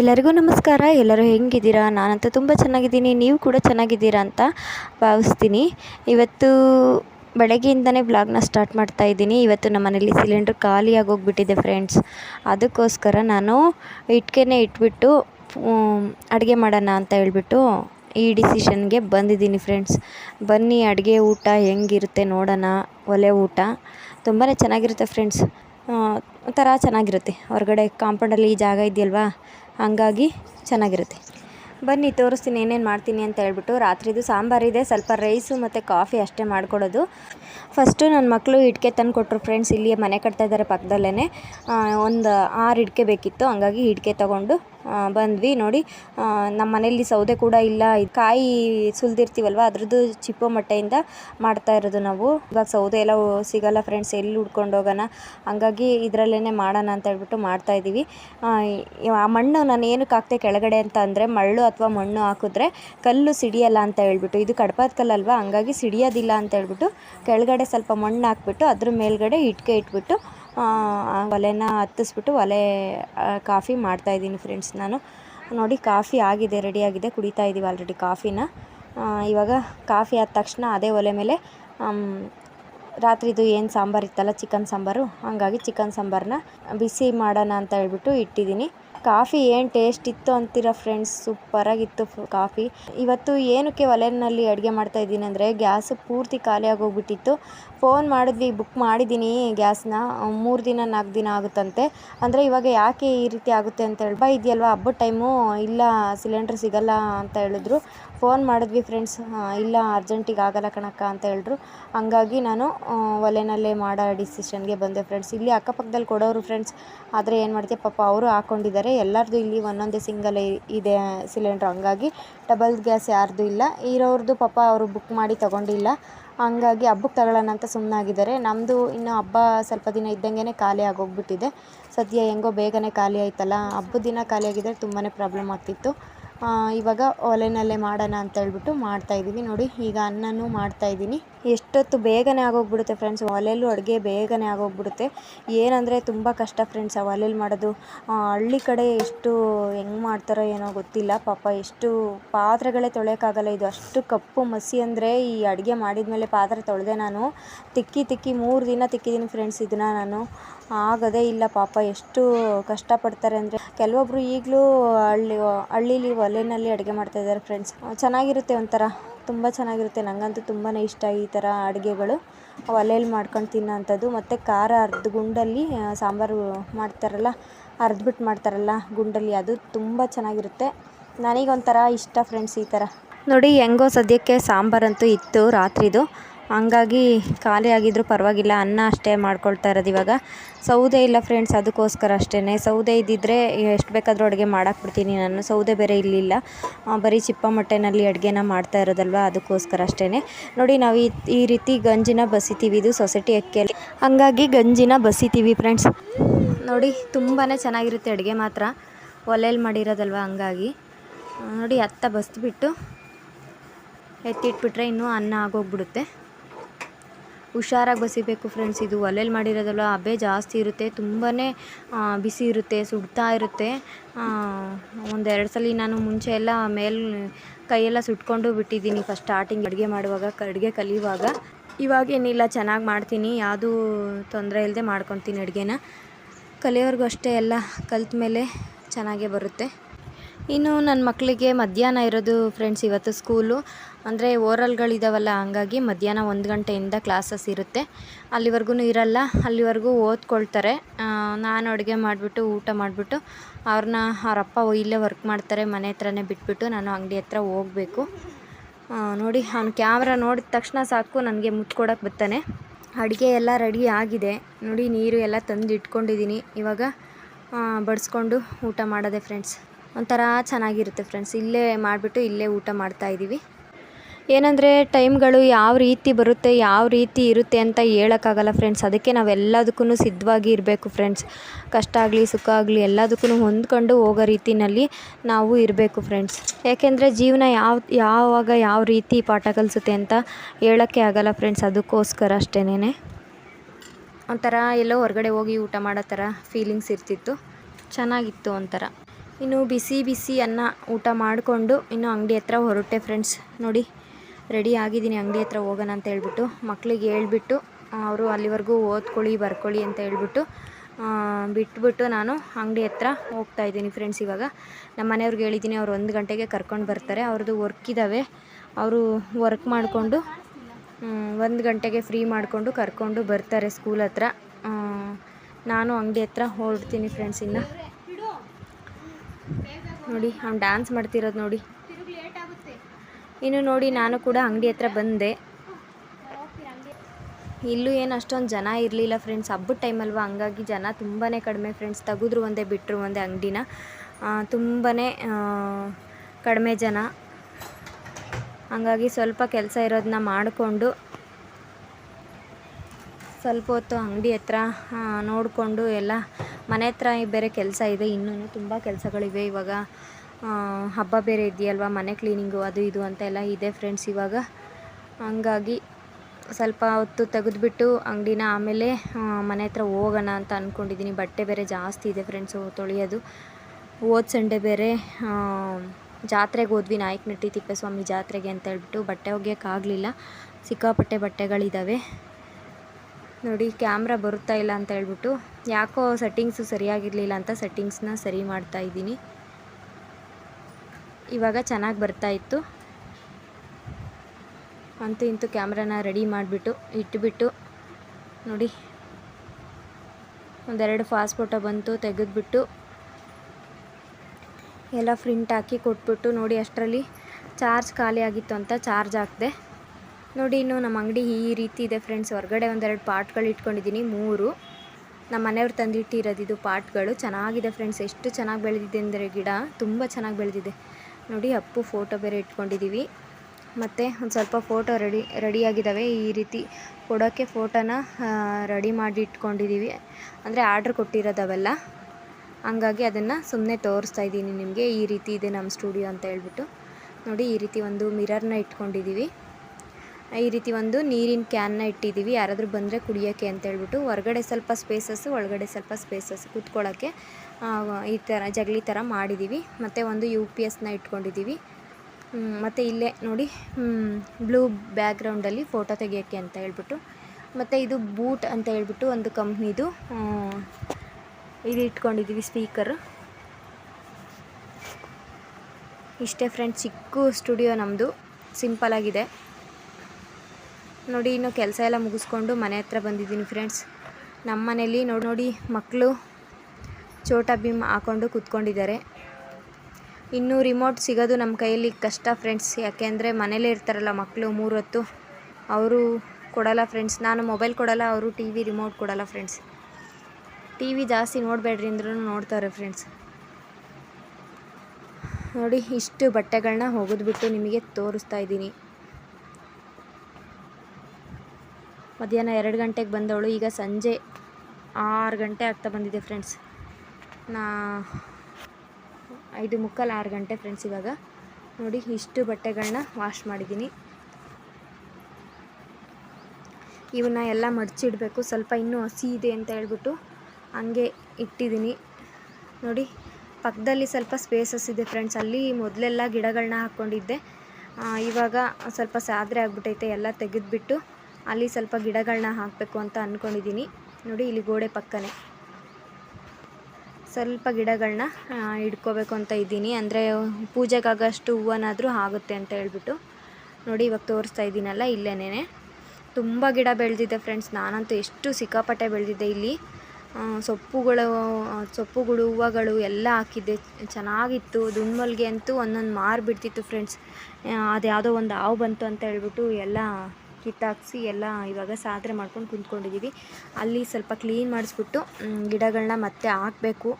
ಎಲ್ಲರಿಗೂ ನಮಸ್ಕಾರ. ಎಲ್ಲರೂ ಹೆಂಗಿದ್ದೀರಾ? ನಾನಂತೂ ತುಂಬ ಚೆನ್ನಾಗಿದ್ದೀನಿ. ನೀವು ಕೂಡ ಚೆನ್ನಾಗಿದ್ದೀರಾ ಅಂತ ಭಾವಿಸ್ತೀನಿ. ಇವತ್ತು ಬೆಳಗ್ಗೆಯಿಂದನೇ ಬ್ಲಾಗ್ನ ಸ್ಟಾರ್ಟ್ ಮಾಡ್ತಾ ಇದ್ದೀನಿ. ಇವತ್ತು ನಮ್ಮ ಮನೇಲಿ ಸಿಲಿಂಡ್ರ್ ಖಾಲಿಯಾಗಿ ಹೋಗ್ಬಿಟ್ಟಿದೆ ಫ್ರೆಂಡ್ಸ್. ಅದಕ್ಕೋಸ್ಕರ ನಾನು ಇಟ್ಕೆನೇ ಇಟ್ಬಿಟ್ಟು ಅಡುಗೆ ಮಾಡೋಣ ಅಂತ ಹೇಳ್ಬಿಟ್ಟು ಈ ಡಿಸಿಷನ್ಗೆ ಬಂದಿದ್ದೀನಿ ಫ್ರೆಂಡ್ಸ್. ಬನ್ನಿ, ಅಡುಗೆ ಊಟ ಹೆಂಗಿರುತ್ತೆ ನೋಡೋಣ. ಒಲೆ ಊಟ ತುಂಬಾ ಚೆನ್ನಾಗಿರುತ್ತೆ ಫ್ರೆಂಡ್ಸ್. ಒಂಥರ ಚೆನ್ನಾಗಿರುತ್ತೆ. ಹೊರಗಡೆ ಕಾಂಪೌಂಡಲ್ಲಿ ಜಾಗ ಇದೆಯಲ್ವಾ? ಹಂಗಾಗಿ ಚೆನ್ನಾಗಿರುತ್ತೆ. ಬನ್ನಿ, ತೋರಿಸ್ತೀನಿ, ಏನೇನು ಮಾಡ್ತೀನಿ ಅಂತ ಹೇಳ್ಬಿಟ್ಟು. ರಾತ್ರಿದು ಸಾಂಬಾರಿದೆ ಸ್ವಲ್ಪ ರೈಸು ಮತ್ತು ಕಾಫಿ ಅಷ್ಟೇ ಮಾಡ್ಕೊಡೋದು. ಫಸ್ಟು ನನ್ನ ಮಕ್ಕಳು ಇಟ್ಕೆ ತಂದು ಕೊಟ್ಟರು ಫ್ರೆಂಡ್ಸ್ ಇಲ್ಲಿ ಮನೆ ಕಟ್ತಾ ಇದ್ದಾರೆ ಪಕ್ಕದಲ್ಲೇ ಒಂದು ಆರು ಇಟ್ಕೆ ಬೇಕಿತ್ತು. ಹಂಗಾಗಿ ಇಟ್ಕೆ ತೊಗೊಂಡು ಬಂದ್ವಿ ನೋಡಿ. ನಮ್ಮ ಮನೆಯಲ್ಲಿ ಸೌದೆ ಕೂಡ ಇಲ್ಲ. ಕಾಯಿ ಸುಲಿದಿರ್ತೀವಲ್ವ? ಅದ್ರದ್ದು ಚಿಪ್ಪು ಮೊಟ್ಟೆಯಿಂದ ಮಾಡ್ತಾ ಇರೋದು ನಾವು. ಇವಾಗ ಸೌದೆ ಎಲ್ಲ ಸಿಗಲ್ಲ ಫ್ರೆಂಡ್ಸ್ ಎಲ್ಲಿ ಹುಡ್ಕೊಂಡು ಹೋಗೋಣ? ಹಂಗಾಗಿ ಇದರಲ್ಲೇ ಮಾಡೋಣ ಅಂತ ಹೇಳ್ಬಿಟ್ಟು ಮಾಡ್ತಾಯಿದ್ದೀವಿ ಆ ಮಣ್ಣು ನಾನು ಏನಕ್ಕೆ ಹಾಕ್ತೆ ಕೆಳಗಡೆ ಅಂತ ಅಂದರೆ ಮಳ್ಳು ಅಥವಾ ಮಣ್ಣು ಹಾಕಿದ್ರೆ ಕಲ್ಲು ಸಿಡಿಯಲ್ಲ ಅಂತ ಹೇಳ್ಬಿಟ್ಟು, ಇದು ಕಡಪಾದ ಕಲ್ಲಲ್ವ ಹಂಗಾಗಿ ಸಿಡಿಯೋದಿಲ್ಲ ಅಂತ ಹೇಳ್ಬಿಟ್ಟು ಕೆಳಗಡೆ ಸ್ವಲ್ಪ ಮಣ್ಣು ಹಾಕ್ಬಿಟ್ಟು ಅದ್ರ ಮೇಲ್ಗಡೆ ಇಟ್ಕೆ ಇಟ್ಬಿಟ್ಟು ಒಲೆನ ಹತ್ತಿಸ್ಬಿಟ್ಟು ಒಲೆ ಕಾಫಿ ಮಾಡ್ತಾಯಿದ್ದೀನಿ ಫ್ರೆಂಡ್ಸ್ ನಾನು. ನೋಡಿ, ಕಾಫಿ ಆಗಿದೆ ರೆಡಿ ಆಗಿದೆ, ಕುಡಿತಾ ಇದ್ದೀವಿ ಆಲ್ರೆಡಿ ಕಾಫಿನ. ಇವಾಗ ಕಾಫಿ ಆದ ತಕ್ಷಣ ಅದೇ ಒಲೆ ಮೇಲೆ ರಾತ್ರಿದು ಏನು ಸಾಂಬಾರು ಇತ್ತಲ್ಲ, ಚಿಕನ್ ಸಾಂಬಾರು, ಹಾಗಾಗಿ ಚಿಕನ್ ಸಾಂಬಾರನ್ನ ಬಿಸಿ ಮಾಡೋಣ ಅಂತ ಹೇಳ್ಬಿಟ್ಟು ಇಟ್ಟಿದ್ದೀನಿ. ಕಾಫಿ ಏನು ಟೇಸ್ಟ್ ಇತ್ತು ಅಂತೀರಾ ಫ್ರೆಂಡ್ಸ್ ಸೂಪರಾಗಿತ್ತು ಕಾಫಿ. ಇವತ್ತು ಏನಕ್ಕೆ ಒಲೆಯಲ್ಲಿ ಅಡುಗೆ ಮಾಡ್ತಾ ಇದ್ದೀನಿ ಅಂದರೆ ಗ್ಯಾಸ್ ಪೂರ್ತಿ ಖಾಲಿ ಆಗೋಗ್ಬಿಟ್ಟಿತ್ತು. ಫೋನ್ ಮಾಡಿದ್ವಿ ಬುಕ್ ಮಾಡಿದ್ದೀನಿ ಗ್ಯಾಸ್ನ. ಮೂರು ದಿನ, ನಾಲ್ಕು ದಿನ ಆಗುತ್ತಂತೆ. ಅಂದರೆ ಇವಾಗ ಯಾಕೆ ಈ ರೀತಿ ಆಗುತ್ತೆ ಅಂತ ಹೇಳಿ, ಬಾ, ಇದೆಯಲ್ವ? ಹಬ್ಬದ ಟೈಮು ಇಲ್ಲ ಸಿಲಿಂಡ್ರ್ ಸಿಗಲ್ಲ ಅಂತ ಹೇಳಿದ್ರು. ಫೋನ್ ಮಾಡಿದ್ವಿ ಫ್ರೆಂಡ್ಸ್ ಇಲ್ಲ ಅರ್ಜೆಂಟಿಗೆ ಆಗಲ್ಲ ಕಣಕ್ಕ ಅಂತ ಹೇಳಿದ್ರು ಹಂಗಾಗಿ ನಾನು ಒಲೆನಲ್ಲೇ ಮಾಡೋ ಡಿಸಿಷನ್ಗೆ ಬಂದೆ ಫ್ರೆಂಡ್ಸ್ ಇಲ್ಲಿ ಅಕ್ಕಪಕ್ಕದಲ್ಲಿ ಕೊಡೋರು ಫ್ರೆಂಡ್ಸ್ ಆದರೆ ಏನು ಮಾಡ್ತೀವಿ ಪಾಪ ಅವರು ಹಾಕ್ಕೊಂಡಿದ್ದಾರೆ ಎಲ್ಲರದ್ದು ಇಲ್ಲಿ ಒಂದೊಂದೇ ಸಿಂಗಲ್ ಇದೆ ಸಿಲಿಂಡ್ರ್ ಹಂಗಾಗಿ ಡಬಲ್ ಗ್ಯಾಸ್ ಯಾರ್ದು ಇಲ್ಲ. ಇರೋರ್ದು ಪಾಪ ಅವರು ಬುಕ್ ಮಾಡಿ ತಗೊಂಡಿಲ್ಲ. ಹಂಗಾಗಿ ಹಬ್ಬಕ್ಕೆ ತಗೊಳ್ಳೋಣ ಅಂತ ಸುಮ್ಮನಾಗಿದ್ದಾರೆ ನಮ್ಮದು ಇನ್ನು ಹಬ್ಬ ಸ್ವಲ್ಪ ದಿನ ಇದ್ದಂಗೆ ಖಾಲಿ ಆಗೋಗ್ಬಿಟ್ಟಿದೆ. ಸದ್ಯ ಹೆಂಗೋ ಬೇಗನೆ ಖಾಲಿ ಆಯ್ತಲ್ಲ. ಹಬ್ಬದ ದಿನ ಖಾಲಿ ಆಗಿದ್ದರೆ ತುಂಬಾ ಪ್ರಾಬ್ಲಮ್ ಆಗ್ತಿತ್ತು. ಇವಾಗ ಒಲೆನಲ್ಲೇ ಮಾಡೋಣ ಅಂತ ಹೇಳ್ಬಿಟ್ಟು ಮಾಡ್ತಾಯಿದ್ದೀವಿ ನೋಡಿ ಈಗ ಅನ್ನನೂ ಮಾಡ್ತಾಯಿದ್ದೀನಿ ಎಷ್ಟೊತ್ತು ಬೇಗನೆ ಆಗೋಗ್ಬಿಡುತ್ತೆ ಫ್ರೆಂಡ್ಸ್ ಒಲೆಯಲ್ಲೂ ಅಡುಗೆ ಬೇಗನೆ ಆಗೋಗ್ಬಿಡುತ್ತೆ. ಏನಂದರೆ ತುಂಬ ಕಷ್ಟ ಫ್ರೆಂಡ್ಸ್ ಆ ಒಲೆಯಲ್ಲಿ ಮಾಡೋದು. ಹಳ್ಳಿ ಕಡೆ ಎಷ್ಟು ಹೆಂಗೆ ಮಾಡ್ತಾರೋ ಏನೋ ಗೊತ್ತಿಲ್ಲ. ಪಾಪ ಎಷ್ಟು ಪಾತ್ರೆಗಳೇ ತೊಳೆಯೋಕ್ಕಾಗಲ್ಲ. ಇದು ಅಷ್ಟು ಕಪ್ಪು ಮಸಿ ಅಂದರೆ ಈ ಅಡುಗೆ ಮಾಡಿದ ಮೇಲೆ ಪಾತ್ರೆ ತೊಳೆದೆ ನಾನು ತಿಕ್ಕಿ ತಿಕ್ಕಿ ಮೂರು ದಿನ ತಿಕ್ಕಿದ್ದೀನಿ ಫ್ರೆಂಡ್ಸ್ ಇದನ್ನು ನಾನು. ಆಗದೇ ಇಲ್ಲ ಪಾಪ. ಎಷ್ಟು ಕಷ್ಟಪಡ್ತಾರೆ ಅಂದರೆ ಕೆಲವೊಬ್ಬರು ಈಗಲೂ ಹಳ್ಳಿ, ಹಳ್ಳಿಲಿ ಒಲೆಯಲ್ಲಿ ಅಡುಗೆ ಮಾಡ್ತಾಯಿದ್ದಾರೆ ಫ್ರೆಂಡ್ಸ್ ಚೆನ್ನಾಗಿರುತ್ತೆ ಒಂಥರ. ತುಂಬ ಚೆನ್ನಾಗಿರುತ್ತೆ. ನನಗಂತೂ ತುಂಬಾ ಇಷ್ಟ ಈ ಥರ ಅಡುಗೆಗಳು. ಒಲೆಯಲ್ಲಿ ಮಾಡ್ಕೊಂಡು ತಿನ್ನೋಂಥದ್ದು. ಮತ್ತು ಖಾರ ಅರ್ಧ ಗುಂಡಲ್ಲಿ ಸಾಂಬಾರು ಮಾಡ್ತಾರಲ್ಲ, ಅರ್ದ್ಬಿಟ್ಟು ಮಾಡ್ತಾರಲ್ಲ ಗುಂಡಲ್ಲಿ, ಅದು ತುಂಬ ಚೆನ್ನಾಗಿರುತ್ತೆ. ನನಗೊಂಥರ ಇಷ್ಟ ಫ್ರೆಂಡ್ಸ್ ಈ ಥರ. ನೋಡಿ, ಹೆಂಗೋ ಸದ್ಯಕ್ಕೆ ಸಾಂಬಾರಂತೂ ಇತ್ತು ರಾತ್ರಿದು. ಹಂಗಾಗಿ ಖಾಲಿ ಆಗಿದ್ದರೂ ಪರವಾಗಿಲ್ಲ, ಅನ್ನ ಅಷ್ಟೇ ಮಾಡ್ಕೊಳ್ತಾ ಇರೋದು ಇವಾಗ. ಸೌದೆ ಇಲ್ಲ ಫ್ರೆಂಡ್ಸ್ ಅದಕ್ಕೋಸ್ಕರ ಅಷ್ಟೇ ಸೌದೆ ಇದ್ದಿದ್ದರೆ ಎಷ್ಟು ಬೇಕಾದರೂ ಅಡುಗೆ ಬಿಡ್ತೀನಿ ನಾನು. ಸೌದೆ ಬೇರೆ ಇಲ್ಲಿಲ್ಲ. ಬರೀ ಚಿಪ್ಪ ಮೊಟ್ಟೆನಲ್ಲಿ ಅಡುಗೆನ ಮಾಡ್ತಾ ಇರೋದಲ್ವ, ಅದಕ್ಕೋಸ್ಕರ ಅಷ್ಟೇ ನೋಡಿ, ನಾವು ಈ ಈ ರೀತಿ ಗಂಜಿನ ಬಸಿತೀವಿ. ಇದು ಸೊಸೈಟಿ ಅಕ್ಕಿಯಲ್ಲಿ. ಹಂಗಾಗಿ ಗಂಜಿನ ಬಸಿತೀವಿ ಫ್ರೆಂಡ್ಸ್ ನೋಡಿ ತುಂಬಾ ಚೆನ್ನಾಗಿರುತ್ತೆ ಅಡುಗೆ ಮಾತ್ರ. ಒಲೆಯಲ್ಲಿ ಮಾಡಿರೋದಲ್ವ ಹಂಗಾಗಿ. ನೋಡಿ, ಅತ್ತ ಬಸ್ದುಬಿಟ್ಟು ಎತ್ತಿಟ್ಬಿಟ್ರೆ ಇನ್ನೂ ಅನ್ನ ಆಗೋಗ್ಬಿಡುತ್ತೆ. ಹುಷಾರಾಗಿ ಬಸಿಬೇಕು ಫ್ರೆಂಡ್ಸ್ ಇದು ಒಲೆಯಲ್ಲಿ ಮಾಡಿರೋದಲ್ಲ ಹಬೆ ಜಾಸ್ತಿ ಇರುತ್ತೆ. ತುಂಬಾ ಬಿಸಿ ಇರುತ್ತೆ, ಸುಡ್ತಾ ಇರುತ್ತೆ. ಒಂದೆರಡು ಸಲ ನಾನು ಮುಂಚೆ ಎಲ್ಲ ಮೇಲೆ, ಕೈಯೆಲ್ಲ ಸುಟ್ಕೊಂಡು ಬಿಟ್ಟಿದ್ದೀನಿ. ಫಸ್ಟ್ ಸ್ಟಾರ್ಟಿಂಗ್ ಅಡುಗೆ ಮಾಡುವಾಗ, ಅಡುಗೆ ಕಲಿಯುವಾಗ. ಇವಾಗೇನಿಲ್ಲ ಚೆನ್ನಾಗಿ ಮಾಡ್ತೀನಿ. ಯಾವುದೂ ತೊಂದರೆ ಇಲ್ಲದೆ ಮಾಡ್ಕೊತೀನಿ ಅಡುಗೆನ. ಕಲಿಯೋರ್ಗೂ ಅಷ್ಟೇ ಎಲ್ಲ. ಕಲ್ತ ಮೇಲೆ ಚೆನ್ನಾಗೇ ಬರುತ್ತೆ. ಇನ್ನು ನನ್ನ ಮಕ್ಕಳಿಗೆ ಮಧ್ಯಾಹ್ನ ಇರೋದು ಫ್ರೆಂಡ್ಸ್ ಇವತ್ತು ಸ್ಕೂಲು ಅಂದರೆ ಓರಲ್ಗಳಿದಾವಲ್ಲ ಹಂಗಾಗಿ ಮಧ್ಯಾಹ್ನ ಒಂದು ಗಂಟೆಯಿಂದ ಕ್ಲಾಸಸ್ ಇರುತ್ತೆ. ಅಲ್ಲಿವರೆಗೂ ಇರಲ್ಲ, ಅಲ್ಲಿವರೆಗೂ ಓದ್ಕೊಳ್ತಾರೆ. ನಾನು ಅಡುಗೆ ಮಾಡಿಬಿಟ್ಟು, ಊಟ ಮಾಡಿಬಿಟ್ಟು ಅವ್ರನ್ನ ಅವರಪ್ಪ ಇಲ್ಲೇ ವರ್ಕ್ ಮಾಡ್ತಾರೆ, ಮನೆ ಹತ್ರನೇ ಬಿಟ್ಬಿಟ್ಟು ನಾನು ಅಂಗಡಿ ಹತ್ರ ಹೋಗಬೇಕು. ನೋಡಿ, ಅವ್ನು ಕ್ಯಾಮ್ರಾ ನೋಡಿದ ತಕ್ಷಣ ಸಾಕು, ನನಗೆ ಮುಚ್ಕೊಡಕ್ಕೆ ಬರ್ತಾನೆ. ಅಡುಗೆ ಎಲ್ಲ ರೆಡಿ ಆಗಿದೆ. ನೋಡಿ, ನೀರು ಎಲ್ಲ ತಂದು ಇಟ್ಕೊಂಡಿದ್ದೀನಿ ಇವಾಗ ಬಡಿಸ್ಕೊಂಡು ಊಟ ಮಾಡೋದೆ ಫ್ರೆಂಡ್ಸ್ ಒಂಥರ ಚೆನ್ನಾಗಿರುತ್ತೆ ಫ್ರೆಂಡ್ಸ್ ಇಲ್ಲೇ ಮಾಡಿಬಿಟ್ಟು ಇಲ್ಲೇ ಊಟ ಮಾಡ್ತಾಯಿದ್ದೀವಿ ಏನಂದರೆ ಟೈಮ್ಗಳು ಯಾವ ರೀತಿ ಬರುತ್ತೆ, ಯಾವ ರೀತಿ ಇರುತ್ತೆ ಅಂತ ಹೇಳೋಕ್ಕಾಗಲ್ಲ ಫ್ರೆಂಡ್ಸ್ ಅದಕ್ಕೆ ನಾವೆಲ್ಲದಕ್ಕೂ ಸಿದ್ಧವಾಗಿ ಇರಬೇಕು ಫ್ರೆಂಡ್ಸ್ ಕಷ್ಟ ಆಗಲಿ, ಸುಖ ಆಗಲಿ ಎಲ್ಲದಕ್ಕೂ ಹೊಂದ್ಕೊಂಡು ಹೋಗೋ ರೀತಿಯಲ್ಲಿ ನಾವು ಇರಬೇಕು ಫ್ರೆಂಡ್ಸ್ ಯಾಕೆಂದರೆ ಜೀವನ ಯಾವ, ಯಾವಾಗ ಯಾವ ರೀತಿ ಪಾಠ ಕಲಿಸುತ್ತೆ ಅಂತ ಹೇಳೋಕ್ಕೆ ಆಗಲ್ಲ ಫ್ರೆಂಡ್ಸ್ ಅದಕ್ಕೋಸ್ಕರ ಅಷ್ಟೇನೆ ಒಂಥರ ಎಲ್ಲೋ ಹೊರಗಡೆ ಹೋಗಿ ಊಟ ಮಾಡೋ ಥರ ಫೀಲಿಂಗ್ಸ್ ಇರ್ತಿತ್ತು. ಚೆನ್ನಾಗಿತ್ತು ಒಂಥರ. ಇನ್ನು ಬಿಸಿ ಬಿಸಿ ಅನ್ನ ಊಟ ಮಾಡಿಕೊಂಡು ಇನ್ನು ಅಂಗಡಿ ಹತ್ರ ಹೊರಟೆ ಫ್ರೆಂಡ್ಸ್ ನೋಡಿ ರೆಡಿ ಆಗಿದ್ದೀನಿ ಅಂಗಡಿ ಹತ್ರ ಹೋಗೋಣ ಅಂತ ಹೇಳ್ಬಿಟ್ಟು. ಮಕ್ಕಳಿಗೆ ಹೇಳ್ಬಿಟ್ಟು ಅವರು ಅಲ್ಲಿವರೆಗೂ ಓದ್ಕೊಳ್ಳಿ, ಬರ್ಕೊಳ್ಳಿ ಅಂತ ಹೇಳ್ಬಿಟ್ಟು ಬಿಟ್ಬಿಟ್ಟು ನಾನು ಅಂಗಡಿ ಹತ್ರ ಹೋಗ್ತಾ ಇದ್ದೀನಿ ಫ್ರೆಂಡ್ಸ್ ಇವಾಗ. ನಮ್ಮ ಮನೆಯವ್ರಿಗೆ ಹೇಳಿದ್ದೀನಿ, ಅವ್ರು ಒಂದು ಗಂಟೆಗೆ ಕರ್ಕೊಂಡು ಬರ್ತಾರೆ. ಅವ್ರದ್ದು ವರ್ಕ್ ಇದ್ದಾವೆ ಅವರು ವರ್ಕ್ ಮಾಡಿಕೊಂಡು ಒಂದು ಗಂಟೆಗೆ ಫ್ರೀ ಮಾಡಿಕೊಂಡು ಕರ್ಕೊಂಡು ಬರ್ತಾರೆ ಸ್ಕೂಲ್ ಹತ್ರ. ನಾನು ಅಂಗಡಿ ಹತ್ರ ಹೊರಡ್ತೀನಿ ಫ್ರೆಂಡ್ಸ್ ಇನ್ನು. ನೋಡಿ, ಅವ್ನು ಡ್ಯಾನ್ಸ್ ಮಾಡ್ತಿರೋದು ನೋಡಿ. ಇನ್ನು ನೋಡಿ, ನಾನು ಕೂಡ ಅಂಗಡಿ ಹತ್ರ ಬಂದೆ. ಇಲ್ಲೂ ಏನು ಅಷ್ಟೊಂದು ಜನ ಇರಲಿಲ್ಲ ಫ್ರೆಂಡ್ಸ್ ಹಬ್ಬದ ಟೈಮಲ್ವ ಹಂಗಾಗಿ ಜನ ತುಂಬಾ ಕಡಿಮೆ ಫ್ರೆಂಡ್ಸ್ ತೆಗೆದ್ರು ಒಂದೇ ಬಿಟ್ಟರು ಒಂದೇ ಅಂಗಡಿನ. ತುಂಬಾ ಕಡಿಮೆ ಜನ. ಹಂಗಾಗಿ ಸ್ವಲ್ಪ ಕೆಲಸ ಇರೋದನ್ನ ಮಾಡಿಕೊಂಡು ಸ್ವಲ್ಪ ಹೊತ್ತು ಅಂಗಡಿ ಹತ್ರ ನೋಡಿಕೊಂಡು ಎಲ್ಲ ಮನೆ ಹತ್ರ ಬೇರೆ ಕೆಲಸ ಇದೆ, ಇನ್ನೂ ತುಂಬ ಕೆಲಸಗಳಿವೆ. ಇವಾಗ ಹಬ್ಬ ಬೇರೆ ಇದೆಯಲ್ವ, ಮನೆ ಕ್ಲೀನಿಂಗು ಅದು ಇದು ಅಂತ ಎಲ್ಲ ಇದೆ ಫ್ರೆಂಡ್ಸ್ ಇವಾಗ. ಹಂಗಾಗಿ ಸ್ವಲ್ಪ ಹೊತ್ತು ತೆಗೆದುಬಿಟ್ಟು ಅಂಗಡಿನ ಆಮೇಲೆ ಮನೆ ಹತ್ರ ಹೋಗೋಣ ಅಂತ ಅಂದ್ಕೊಂಡಿದ್ದೀನಿ ಬಟ್ಟೆ ಬೇರೆ ಜಾಸ್ತಿ ಇದೆ ಫ್ರೆಂಡ್ಸು ತೊಳೆಯೋದು. ಹೋದ ಸಂಡೆ ಬೇರೆ ಜಾತ್ರೆಗೆ ಹೋದ್ವಿ ನಾಯಕನಟ್ಟಿ ತಿಪ್ಪೇಸ್ವಾಮಿ ಜಾತ್ರೆಗೆ ಅಂತ ಹೇಳ್ಬಿಟ್ಟು ಬಟ್ಟೆ ಒಗೆಯೋಕ್ಕಾಗಲಿಲ್ಲ ಸಿಕ್ಕಾಪಟ್ಟೆ ಬಟ್ಟೆಗಳಿದ್ದಾವೆ ನೋಡಿ, ಕ್ಯಾಮ್ರಾ ಬರುತ್ತಾ ಇಲ್ಲ ಅಂತ ಹೇಳ್ಬಿಟ್ಟು ಯಾಕೋ ಸೆಟ್ಟಿಂಗ್ಸು ಸರಿಯಾಗಿರಲಿಲ್ಲ ಅಂತ ಸೆಟ್ಟಿಂಗ್ಸ್ನ ಸರಿ ಮಾಡ್ತಾ ಇದ್ದೀನಿ. ಇವಾಗ ಚೆನ್ನಾಗಿ ಬರ್ತಾ ಇತ್ತು. ಅಂತೂ ಇಂತೂ ಕ್ಯಾಮ್ರಾನ ರೆಡಿ ಮಾಡಿಬಿಟ್ಟು, ಇಟ್ಬಿಟ್ಟು, ನೋಡಿ. ಒಂದೆರಡು ಫಾಸ್ಟ್ ಫೋಟೋ ಬಂತು, ತೆಗೆದ್ಬಿಟ್ಟು, ಎಲ್ಲ ಪ್ರಿಂಟ್ ಹಾಕಿ ಕೊಟ್ಬಿಟ್ಟು, ನೋಡಿ ಅಷ್ಟರಲ್ಲಿ ಚಾರ್ಜ್ ಖಾಲಿ ಆಗಿತ್ತು ಅಂತ ಚಾರ್ಜ್ ಹಾಕಿದೆ. ನೋಡಿ, ಇನ್ನು ನಮ್ಮ ಅಂಗಡಿ ಈ ರೀತಿ ಇದೆ ಫ್ರೆಂಡ್ಸ್ ಹೊರಗಡೆ ಒಂದೆರಡು ಪಾರ್ಟ್ಗಳು ಇಟ್ಕೊಂಡಿದ್ದೀನಿ, ಮೂರು. ನಮ್ಮ ಮನೆಯವ್ರು ತಂದಿಟ್ಟಿರೋದು ಇದು ಪಾಟ್ಗಳು. ಚೆನ್ನಾಗಿದೆ ಫ್ರೆಂಡ್ಸ್ ಎಷ್ಟು ಚೆನ್ನಾಗಿ ಬೆಳೆದಿದೆ ಅಂದರೆ ಗಿಡ ತುಂಬ ಚೆನ್ನಾಗಿ ಬೆಳೆದಿದೆ. ನೋಡಿ, ಅಪ್ಪು ಫೋಟೋ ಬೇರೆ ಇಟ್ಕೊಂಡಿದ್ದೀವಿ ಮತ್ತು ಒಂದು ಸ್ವಲ್ಪ ಫೋಟೋ ರೆಡಿ ರೆಡಿಯಾಗಿದ್ದಾವೆ ಈ ರೀತಿ ಕೊಡೋಕ್ಕೆ ಫೋಟೋನ ರೆಡಿ ಮಾಡಿ ಇಟ್ಕೊಂಡಿದ್ದೀವಿ ಅಂದರೆ ಆರ್ಡ್ರ್ ಕೊಟ್ಟಿರೋದವೆಲ್ಲ ಹಂಗಾಗಿ ಅದನ್ನು ಸುಮ್ಮನೆ ತೋರಿಸ್ತಾ ಇದ್ದೀನಿ ನಿಮಗೆ. ಈ ರೀತಿ ಇದೆ ನಮ್ಮ ಸ್ಟುಡಿಯೋ ಅಂತ ಹೇಳ್ಬಿಟ್ಟು. ನೋಡಿ, ಈ ರೀತಿ ಒಂದು ಮಿರರ್ನ ಇಟ್ಕೊಂಡಿದ್ದೀವಿ ಈ ರೀತಿ ಒಂದು ನೀರಿನ ಕ್ಯಾನ್ನ ಇಟ್ಟಿದ್ದೀವಿ. ಯಾರಾದರೂ ಬಂದರೆ ಕುಡಿಯೋಕ್ಕೆ ಅಂತ ಹೇಳ್ಬಿಟ್ಟು ಹೊರಗಡೆ ಸ್ವಲ್ಪ ಸ್ಪೇಸಸ್ಸು ಒಳಗಡೆ ಸ್ವಲ್ಪ ಸ್ಪೇಸಸ್ ಕೂತ್ಕೊಳ್ಳೋಕ್ಕೆ ಈ ಥರ ಜಗಲಿ ಥರ ಮಾಡಿದ್ದೀವಿ. ಮತ್ತು ಒಂದು ಯು ಪಿ ಎಸ್ನ ಇಟ್ಕೊಂಡಿದ್ದೀವಿ. ಮತ್ತು ಇಲ್ಲೇ ನೋಡಿ ಬ್ಲೂ ಬ್ಯಾಕ್ಗ್ರೌಂಡಲ್ಲಿ ಫೋಟೋ ತೆಗಿಯೋಕ್ಕೆ ಅಂತ ಹೇಳ್ಬಿಟ್ಟು, ಮತ್ತು ಇದು ಬೂಟ್ ಅಂತ ಹೇಳ್ಬಿಟ್ಟು ಒಂದು ಕಂಪ್ನಿದು ಇದು ಇಟ್ಕೊಂಡಿದ್ದೀವಿ ಸ್ಪೀಕರ್ ಇಷ್ಟೇ ಫ್ರೆಂಡ್ಸ್ ಚಿಕ್ಕ ಸ್ಟುಡಿಯೋ ನಮ್ಮದು ಸಿಂಪಲಾಗಿದೆ ನೋಡಿ, ಇನ್ನು ಕೆಲಸ ಎಲ್ಲ ಮುಗಿಸ್ಕೊಂಡು ಮನೆ ಹತ್ರ ಬಂದಿದ್ದೀನಿ ಫ್ರೆಂಡ್ಸ್ ನಮ್ಮ ಮನೇಲಿ ನೋಡಿ ನೋಡಿ ಮಕ್ಕಳು ಚೋಟ ಭೀಮ್ ಹಾಕೊಂಡು ಕೂತ್ಕೊಂಡಿದ್ದಾರೆ. ಇನ್ನು ರಿಮೋಟ್ ಸಿಗೋದು ನಮ್ಮ ಕೈಯಲ್ಲಿ ಕಷ್ಟ ಫ್ರೆಂಡ್ಸ್ ಯಾಕೆಂದರೆ ಮನೇಲೇ ಇರ್ತಾರಲ್ಲ ಮಕ್ಕಳು ಮೂರು ಹೊತ್ತು. ಅವರು ಕೊಡಲ್ಲ ಫ್ರೆಂಡ್ಸ್ ನಾನು ಮೊಬೈಲ್ ಕೊಡಲ್ಲ, ಅವರು ಟಿ ವಿ ರಿಮೋಟ್ ಕೊಡಲ್ಲ ಫ್ರೆಂಡ್ಸ್ ಟಿ ವಿ ಜಾಸ್ತಿ ನೋಡಬೇಡ್ರಿ ಅಂದ್ರೂ ನೋಡ್ತಾರೆ ಫ್ರೆಂಡ್ಸ್ ನೋಡಿ, ಇಷ್ಟು ಬಟ್ಟೆಗಳನ್ನ ಒಗೆದ್ಬಿಟ್ಟು ನಿಮಗೆ ತೋರಿಸ್ತಾ ಇದ್ದೀನಿ. ಮಧ್ಯಾಹ್ನ ಎರಡು ಗಂಟೆಗೆ ಬಂದವಳು. ಈಗ ಸಂಜೆ ಆರು ಗಂಟೆ ಆಗ್ತಾ ಬಂದಿದೆ ಫ್ರೆಂಡ್ಸ್ ನಾ ಐದು ಮುಕ್ಕಾಲು ಆರು ಗಂಟೆ ಫ್ರೆಂಡ್ಸ್ ಇವಾಗ. ನೋಡಿ, ಇಷ್ಟು ಬಟ್ಟೆಗಳನ್ನ ವಾಶ್ ಮಾಡಿದ್ದೀನಿ. ಇವನ್ನ ಎಲ್ಲ ಮಡಚಿಡಬೇಕು. ಸ್ವಲ್ಪ ಇನ್ನೂ ಹಸಿ ಇದೆ ಅಂತ ಹೇಳ್ಬಿಟ್ಟು ಹಂಗೆ ಇಟ್ಟಿದ್ದೀನಿ. ನೋಡಿ, ಪಕ್ಕದಲ್ಲಿ ಸ್ವಲ್ಪ ಸ್ಪೇಸಸ್ ಇದೆ ಫ್ರೆಂಡ್ಸ್ ಅಲ್ಲಿ ಮೊದಲೆಲ್ಲ ಗಿಡಗಳನ್ನ ಹಾಕ್ಕೊಂಡಿದ್ದೆ. ಇವಾಗ ಸ್ವಲ್ಪ ಸಾದ್ರೆ ಆಗ್ಬಿಟ್ಟೈತೆ ಎಲ್ಲ ತೆಗೆದ್ಬಿಟ್ಟು ಅಲ್ಲಿ ಸ್ವಲ್ಪ ಗಿಡಗಳನ್ನ ಹಾಕಬೇಕು ಅಂತ ಅಂದ್ಕೊಂಡಿದ್ದೀನಿ ನೋಡಿ, ಇಲ್ಲಿ ಗೋಡೆ ಪಕ್ಕನೇ. ಸ್ವಲ್ಪ ಗಿಡಗಳನ್ನ ಇಡ್ಕೋಬೇಕು ಅಂತ ಇದ್ದೀನಿ. ಅಂದರೆ, ಪೂಜೆಗಾಗಷ್ಟು ಹೂವನಾದರೂ ಆಗುತ್ತೆ ಅಂತ ಹೇಳ್ಬಿಟ್ಟು. ನೋಡಿ, ಇವಾಗ ತೋರಿಸ್ತಾ ಇದ್ದೀನಲ್ಲ ಇಲ್ಲೇನೇ ತುಂಬ ಗಿಡ ಬೆಳೆದಿದ್ದೆ ಫ್ರೆಂಡ್ಸ್. ನಾನಂತೂ ಎಷ್ಟು ಸಿಕ್ಕಾಪಟ್ಟೆ ಬೆಳೆದಿದ್ದೆ ಇಲ್ಲಿ. ಸೊಪ್ಪುಗಳು ಸೊಪ್ಪುಗಳು, ಹೂವುಗಳು ಎಲ್ಲ ಹಾಕಿದ್ದೆ. ಚೆನ್ನಾಗಿತ್ತು. ದುಂಡ್ಮಲ್ಗೆ ಅಂತೂ ಒಂದೊಂದು ಮಾರು ಬಿಡ್ತಿತ್ತು ಫ್ರೆಂಡ್ಸ್. ಅದು ಯಾವುದೋ ಒಂದು ಹಾವು ಬಂತು ಅಂತ ಹೇಳ್ಬಿಟ್ಟು ಎಲ್ಲ ಕಿತ್ತಾಕ್ಸಿ ಎಲ್ಲ ಇವಾಗ ಸಾದ್ರೆ ಮಾಡ್ಕೊಂಡು ಕುಂತ್ಕೊಂಡಿದ್ದೀವಿ. ಅಲ್ಲಿ ಸ್ವಲ್ಪ ಕ್ಲೀನ್ ಮಾಡಿಸ್ಬಿಟ್ಟು ಗಿಡಗಳನ್ನ ಮತ್ತೆ ಹಾಕಬೇಕು.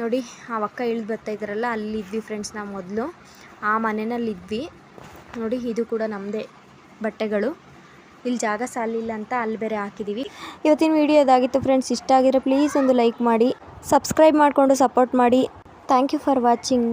ನೋಡಿ, ಆ ಅಕ್ಕ ಇಳಿದು ಬರ್ತಾ ಇದ್ದಾರಲ್ಲ, ಅಲ್ಲಿದ್ವಿ ಫ್ರೆಂಡ್ಸ್ ನಾವು ಮೊದಲು. ಆ ಮನೆಯಲ್ಲಿದ್ವಿ ನೋಡಿ, ಇದು ಕೂಡ ನಮ್ಮದೇ ಬಟ್ಟೆಗಳು. ಇಲ್ಲಿ ಜಾಗ ಸಾಲಿಲ್ಲ ಅಂತ ಅಲ್ಲಿ ಬೇರೆ ಹಾಕಿದ್ದೀವಿ ಇವತ್ತಿನ ವಿಡಿಯೋ ಇದಾಗಿತ್ತು ಫ್ರೆಂಡ್ಸ್ ಇಷ್ಟ ಆಗಿರೋ ಪ್ಲೀಸ್ ಒಂದು ಲೈಕ್ ಮಾಡಿ ಸಬ್ಸ್ಕ್ರೈಬ್ ಮಾಡಿಕೊಂಡು ಸಪೋರ್ಟ್ ಮಾಡಿ. Thank you for watching